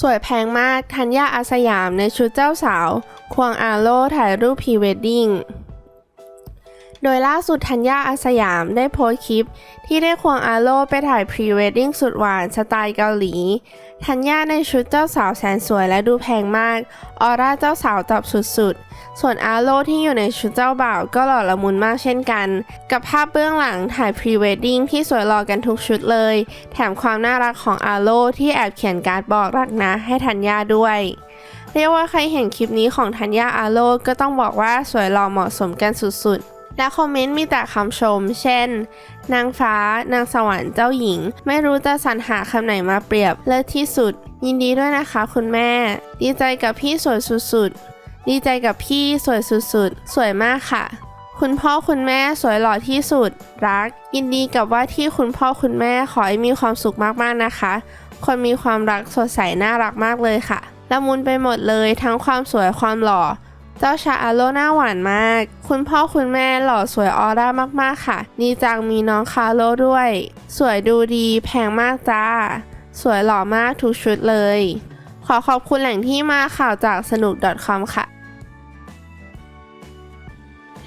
สวยแพงมากธัญญาอาสยามในชุดเจ้าสาว ควงอาโลถ่ายรูปพรีเวดดิ้ง โดยล่าสุดธัญญาอาสยามได้โพสต์คลิป ที่ได้ควงอาโลไปถ่ายพรีเวดดิ้งสุดหวานสไตล์เกาหลี ธัญญาในชุดเจ้าสาวแสนสวยและดูแพงมาก ออร่าเจ้าสาวตอบสุดๆ ส่วนอาโลที่อยู่ในชุดเจ้าบ่าวก็หล่อละมุนมากเช่นกัน กับภาพเบื้องหลังถ่ายพรีเวดดิ้งที่สวยหล่อกันทุกชุดเลย แถมความน่ารักของอาโลที่แอบเขียนการ์ดบอกรักนะให้ธัญญาด้วยเรียกว่าใครเห็นคลิปนี้ของธัญญาอาโลก็ต้องบอกว่าสวยหล่อเหมาะสมกันสุดๆ และคอมเมนต์มีแต่คำชม เช่น นางฟ้า นางสวรรค์เจ้าหญิง ไม่รู้จะสรรหาคำไหนมาเปรียบเลิศที่สุด ยินดีด้วยนะคะคุณแม่ ดีใจกับพี่สวยสุดๆ ดีใจกับพี่สวยสุดๆ สวยมากค่ะ คุณพ่อคุณแม่สวยหล่อที่สุด รัก ยินดีกับว่าที่คุณพ่อคุณแม่ขอให้มีความสุขมากๆนะคะ คนมีความรักสดใสน่ารักมากเลยค่ะละมุนไปหมดเลยทั้งความสวยความหล่อ เจ้าชาอาโลหน้าหวานมาก คุณพ่อคุณแม่หล่อสวยออร่ามากๆค่ะดีจังมีน้องคาโลด้วย สวยดูดีแพงมากจ้า สวยหล่อมากทุกชุดเลย ขอขอบคุณแหล่งที่มาข่าวจากสนุก .com ค่ะ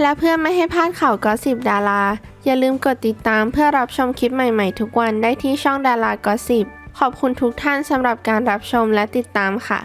และเพื่อไม่ให้พลาดข่าวก็สิบดารา อย่าลืมกดติดตามเพื่อรับชมคลิปใหม่ๆ ทุกวันได้ที่ช่องดารากอสิบขอบคุณทุกท่านสำหรับการรับชมและติดตามค่ะ